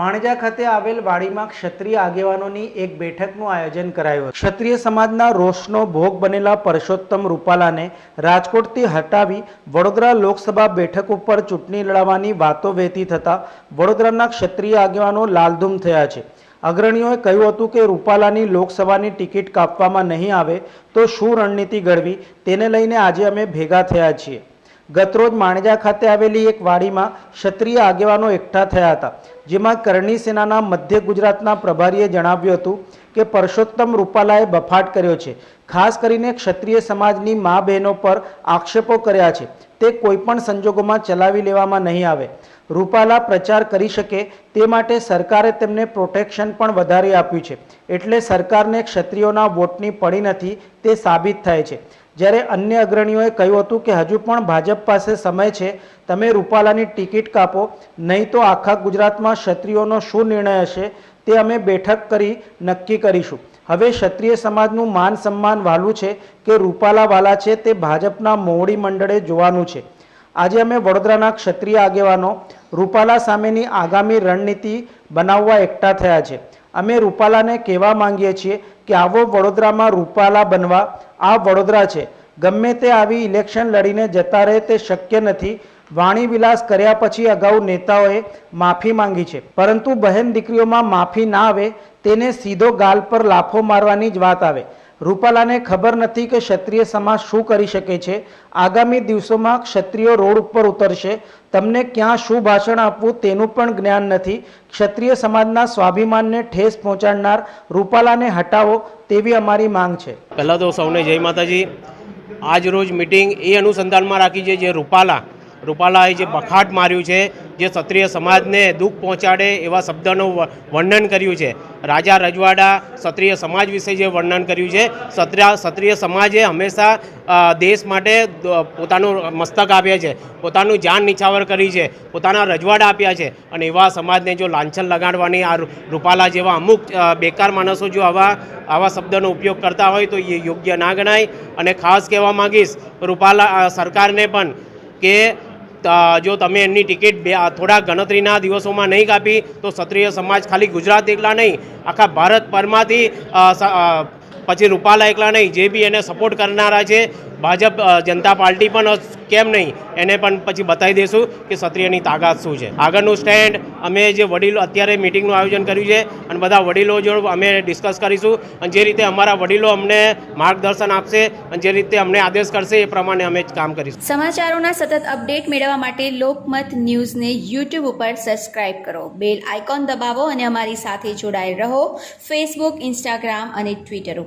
માણજા ખાતે આવેલ વાડીમાં ક્ષત્રિય આગેવાનોની એક બેઠકનું આયોજન કરાયું હતું. ક્ષત્રિય સમાજના રોષનો ભોગ બનેલા પરસોત્તમ રૂપાલાને રાજકોટથી હટાવી વડોદરા લોકસભા બેઠક ઉપર ચૂંટણી લડાવવાની વાતો વહેતી થતાં વડોદરાના ક્ષત્રિય આગેવાનો લાલધૂમ થયા છે. અગ્રણીઓએ કહ્યું હતું કે રૂપાલાની લોકસભાની ટિકિટ કાપવામાં નહીં આવે તો શું રણનીતિ ઘડવી તેને લઈને આજે અમે ભેગા થયા છીએ. ગતરોજ માણજા ખાતે આવેલી એક વાડીમાં ક્ષત્રિય આગેવાનો એકઠા થયા હતા. જેમાં કરણી સેનાના મધ્ય ગુજરાતના પ્રભારીએ જણાવ્યું હતું કે પરસોત્તમ રૂપાલાએ બફાટ કર્યો છે. ખાસ કરીને ક્ષત્રિય સમાજની મા બહેનો પર આક્ષેપો કર્યા છે. તે કોઈપણ સંજોગોમાં ચલાવી લેવામાં નહીં આવે. રૂપાલા પ્રચાર કરી શકે તે માટે સરકારે તેમને પ્રોટેક્શન પણ વધારી આપ્યું છે. એટલે સરકારને ક્ષત્રિયોના વોટની પડી નથી તે સાબિત થાય છે. જ્યારે અન્ય અગ્રણીઓએ કહ્યું હતું કે હજુ પણ ભાજપ પાસે સમય છે, તમે રૂપાલાની ટિકિટ કાપો, નહીં તો આખા ગુજરાતમાં ક્ષત્રિયોનો શું નિર્ણય હશે તે અમે બેઠક કરી નક્કી કરીશું. હવે ક્ષત્રિય સમાજનું માન સન્માન વાલું છે કે રૂપાલાવાલા છે તે ભાજપના મોવડી મંડળે જોવાનું છે. આજે અમે વડોદરાના ક્ષત્રિય આગેવાનો રૂપાલા સામેની આગામી રણનીતિ બનાવવા એકઠા થયા છે. અમે રૂપાલાને કહેવા માંગીએ છીએ કે આવો વડોદરામાં રૂપાલા બનવા. આ વડોદરા છે. ગમે તે આવી ઇલેક્શન લડીને જતા રહે તે શક્ય નથી. વાણી વિલાસ કર્યા પછી અગાઉ નેતાઓએ માફી માંગી છે. પરંતુ બહેન દીકરીઓમાં માફી ના આવે, તેને સીધો ગાલ પર લાફો મારવાની જ વાત આવે. રૂપાલાને ખબર નથી કે ક્ષત્રિય સમાજ શું કરી શકે છે. આગામી દિવસોમાં ક્ષત્રિયો રોડ ઉપર ઉતરશે. તમને ક્યાં શું ભાષણ આપવું તેનું પણ જ્ઞાન નથી. ક્ષત્રિય સમાજના સ્વાભિમાનને ઠેસ પહોંચાડનાર રૂપાલાને હટાવો તેવી અમારી માંગ છે. પહેલાં તો સૌને જય માતાજી. આજ રોજ મિટિંગ એ અનુસંધાનમાં રાખી છે જે રૂપાલા રૂપાલાએ જે બખાટ માર્યું છે, જે ક્ષત્રિય સમાજને દુઃખ પહોંચાડે એવા શબ્દનું વર્ણન કર્યું છે. રાજા રજવાડા ક્ષત્રિય સમાજ વિશે જે વર્ણન કર્યું છે, ક્ષત્રિય ક્ષત્રિય સમાજે હંમેશા દેશ માટે પોતાનું મસ્તક આપ્યા છે, પોતાનું જાન નિછાવર કરી છે, પોતાના રજવાડા આપ્યા છે અને એવા સમાજને જો લાંછન લગાડવાની આ રૂપાલા જેવા અમુક બેકાર માણસો જો આવા આવા શબ્દનો ઉપયોગ કરતા હોય તો એ યોગ્ય ના ગણાય. અને ખાસ કહેવા માંગીશ, રૂપાલા સરકારને પણ કે જો તમે એમની ટિકિટ બે થોડા ગણતરીના દિવસોમાં નહીં કાપી, તો ક્ષત્રિય સમાજ ખાલી ગુજરાત એકલા નહીં. આખા ભારત પરમાંથી પછી રૂપાલા એકલા નહીં, જે બી એને સપોર્ટ કરનારા છે, ભાજપ જનતા પાર્ટી પણ કેમ નહીં, એને પણ પછી બતાવી દઈશું કે ક્ષત્રિયની તાકાત શું છે. આગળનું સ્ટેન્ડ અમે જે વડીલો, અત્યારે મિટિંગનું આયોજન કર્યું છે, અને બધા વડીલો જોડે અમે ડિસ્કસ કરીશું, અને જે રીતે અમારા વડીલો અમને માર્ગદર્શન આપશે, અને જે રીતે અમને આદેશ કરશે, એ પ્રમાણે અમે કામ કરીશું. સમાચારોના સતત અપડેટ મેળવવા માટે લોકમત ન્યૂઝને યુટ્યુબ ઉપર સબસ્ક્રાઇબ કરો. બેલ આઇકોન દબાવો અને અમારી સાથે જોડાયેલ રહો. ફેસબુક ઇન્સ્ટાગ્રામ અને ટ્વિટર